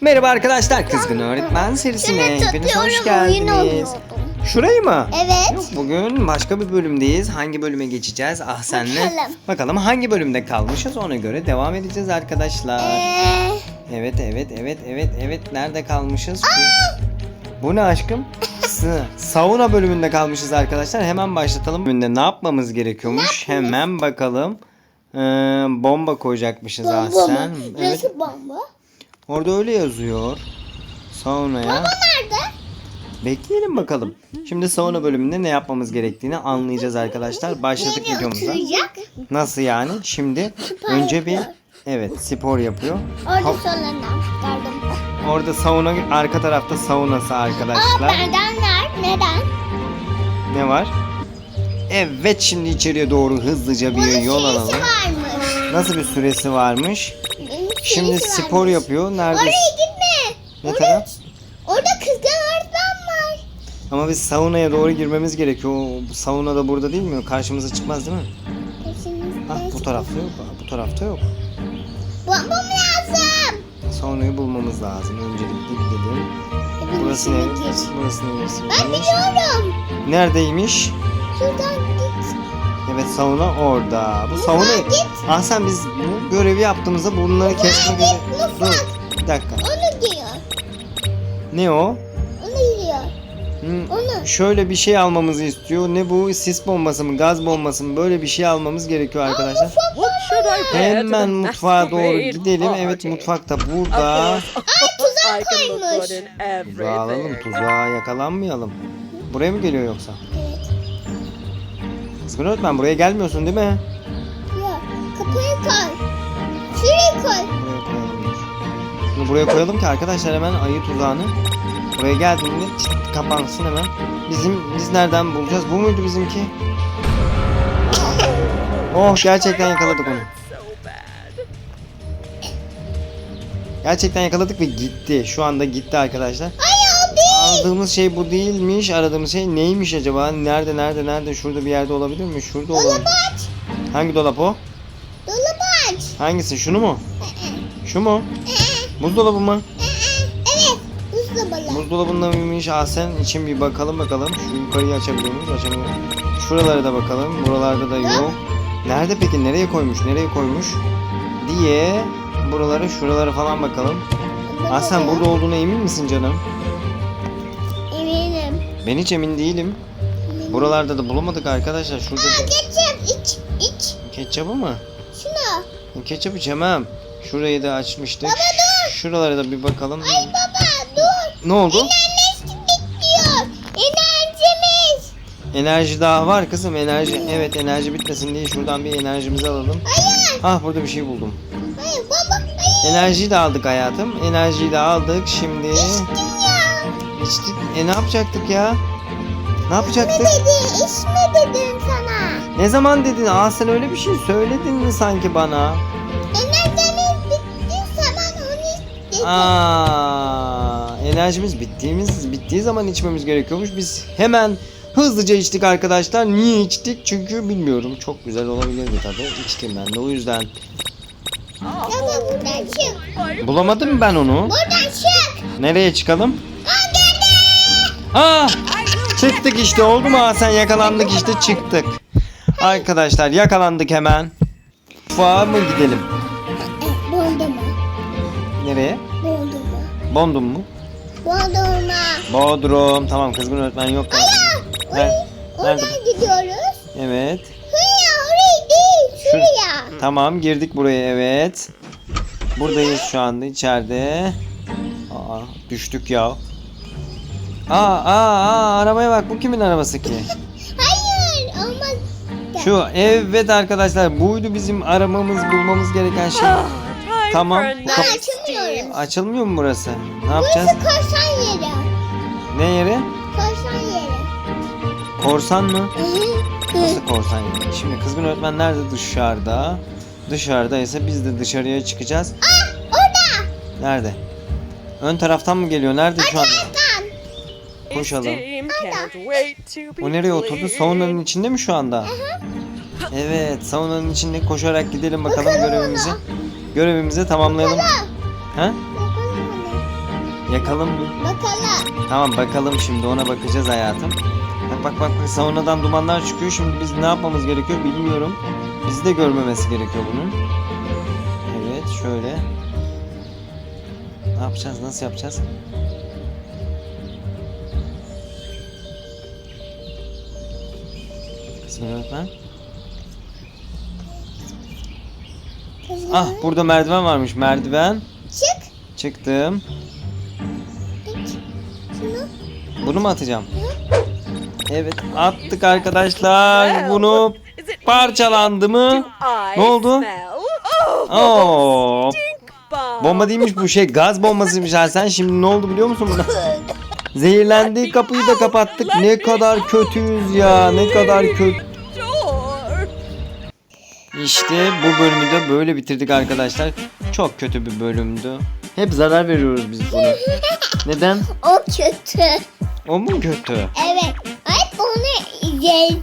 Merhaba arkadaşlar, Kızgın Öğretmen serisine hepiniz hoş geldiniz. Şurayı mı? Evet. Yok, bugün başka bir bölümdeyiz. Hangi bölüme geçeceğiz? Ah senle. Bakalım. Bakalım hangi bölümde kalmışız ona göre devam edeceğiz arkadaşlar. Ee, Evet, evet, evet, evet, evet. Nerede kalmışız? Bu, bu ne aşkım? Sauna bölümünde kalmışız arkadaşlar. Hemen başlatalım. Bölümünde ne yapmamız gerekiyormuş? Hemen bakalım. Ee, bomba koyacakmışız bomba Ahsen. mı? Evet. Nasıl bomba? Orada öyle yazıyor. Saunaya. Nerede? Bekleyelim bakalım. Şimdi sauna bölümünde ne yapmamız gerektiğini anlayacağız arkadaşlar. Başladık Nereye videomuza. oturacak? Nasıl yani? Şimdi önce bir yapıyor. evet spor yapıyor. Orada Hop, solundan çıkardım. orada sauna arka tarafta saunası Aa arkadaşlar. merdanlar. Neden? Ne var? Evet şimdi içeriye doğru hızlıca bir Bunun yol süresi alalım. varmış. Nasıl bir süresi varmış? Şimdi süresi spor varmış. yapıyor. Nerede? Oraya gitme. Ne orada, taraf? orada kızgın öğretmen var. Ama biz saunaya doğru girmemiz gerekiyor. O sauna da burada değil mi? Karşımıza çıkmaz değil mi? Peşimizde. Ah bu tarafta yok. ah, Bu tarafta yok. Bulmam lazım. Saunayı bulmamız lazım. Öncelikle gidelim. Burası ne? Burası neresi? Ben biliyorum. Neredeymiş? Şuradan. Evet sauna orada. Bu sauna... Ah sen biz bu görevi yaptığımızda bunları kesme görevi... Dur bir dakika. Onu diyor. Ne o? Onu diyor. Hı, Onu. Şöyle bir şey almamızı istiyor. Ne bu? Sis bombası mı? Gaz bombası mı? Böyle bir şey almamız gerekiyor arkadaşlar. What should I wear to Hemen mutfağa doğru gidelim. Evet mutfakta burada. look koymuş. Tuzağa alalım. Tuzağa yakalanmayalım. Buraya mı geliyor yoksa? Evet. Kızgın öğretmen buraya gelmiyorsun değil mi? Ya kapıyı koy. Şuraya koy. Buraya koyalım. Bunu buraya koyalım ki arkadaşlar hemen ayı tuzağını. Buraya geldiğinde çıt kapansın hemen. Bizim biz nereden bulacağız? Bu muydu bizimki? Oh gerçekten yakaladık onu. Gerçekten yakaladık ve gitti. Şu anda gitti arkadaşlar. Aradığımız şey bu değilmiş. Aradığımız şey neymiş acaba? Nerede nerede nerede? Şurada bir yerde olabilir mi? Şurada olabilir. Dolabı aç. Hangi dolap o? Dolabı aç. Hangisi? Şunu mu? Şu mu? Buzdolabı mı? Evet. Buzdolabı. Buzdolabında mıymış Ahsen için bir bakalım bakalım. Şu yukarıyı açabiliyor muyuz? Açamıyoruz. Şuralara da bakalım. Buralarda da yok. Nerede peki? Nereye koymuş? Nereye koymuş? Diye buraları şuralara falan bakalım. Ahsen burada olduğuna emin misin canım? Ben hiç emin değilim. Buralarda da bulamadık arkadaşlar. Şurada Aa da... geçeceğim. İç. İç. Ketçapı mı? Şunu. Ketçap içemem. Şurayı da açmıştık. Baba dur. Şuralara da bir bakalım. Ay baba dur. Ne oldu? Enerjimiz bitiyor. Enerjimiz. Enerji daha var kızım enerji. Evet enerji bitmesin diye şuradan bir enerjimizi alalım. Hayır. Ah burada bir şey buldum. Hayır baba. Hayır. Enerjiyi de aldık hayatım. Enerjiyi de aldık. Şimdi Dünya. İçtik. E ne yapacaktık ya? Ne yapacaktık? Dedi. İçme dedim sana. Ne zaman dedin? Aa sen öyle bir şey söyledin mi sanki bana? Enerjimiz bitti zaman onu iç dedi. Aa, enerjimiz bittiğimiz bittiği zaman içmemiz gerekiyormuş. Biz hemen hızlıca içtik arkadaşlar. Niye içtik? Çünkü bilmiyorum. Çok güzel olabilirdi tabii. İçtim ben de o yüzden. Baba buradan çık. Bulamadım ben onu. Buradan çık. Nereye çıkalım? Aa. Aa! Çıktık işte oldu mu? Aa, sen yakalandık işte çıktık. Arkadaşlar yakalandık hemen. Mutfağa mı gidelim? Dondurma. Nereye? Dondurma. Bondum mu? Dondurma. Bodrum. Tamam kızgın öğretmen yok. Nerede? Nerede? Oradan gidiyoruz. Evet. Şuraya oraya değil. Şuraya. Tamam girdik buraya evet. Buradayız şu anda içeride. Aa düştük ya. Aa aa aa arabaya bak bu kimin arabası ki? Hayır. Olmaz. Şu evet arkadaşlar buydu bizim aramamız bulmamız gereken şey. Ah, Tamam. Kap- steam. Açılmıyor mu burası? Ne yapacağız? Burası korsan yeri. Ne yeri? Korsan yeri. Korsan mı? Nasıl korsan yeri? Şimdi kızgın öğretmen nerede? Dışarıda. Dışarıdaysa biz de dışarıya çıkacağız. Orada. Nerede? Ön taraftan mı geliyor? Nerede şu anda? Koşalım. O nereye oturdu? Saunanın içinde mi şu anda? Evet, saunanın içinde koşarak gidelim bakalım görevimizi. Görevimizi tamamlayalım. Ha? Yakalım mı? Bakalım. Tamam bakalım şimdi ona bakacağız hayatım. Bak bak bak bak, sonradan dumanlar çıkıyor. Şimdi biz ne yapmamız gerekiyor bilmiyorum. Bizi de görmemesi gerekiyor bunun. Evet şöyle. Ne yapacağız? Nasıl yapacağız? Kızım. Ah burada merdiven varmış. Merdiven. Çık. Çıktım. Bunu mu atacağım? Evet attık arkadaşlar. Bunu parçalandı mı? Ne oldu? Oh, Oo, stink bomb. bomba değilmiş bu şey gaz bombasıymış sen şimdi ne oldu biliyor musun buna? Zehirlendi kapıyı da kapattık ne kadar kötüyüz ya ne kadar kötü. İşte bu bölümü de böyle bitirdik arkadaşlar. Çok kötü bir bölümdü. Hep zarar veriyoruz biz buna. Neden? O kötü. O mu kötü? Evet. Hep onu izleyeceğiz.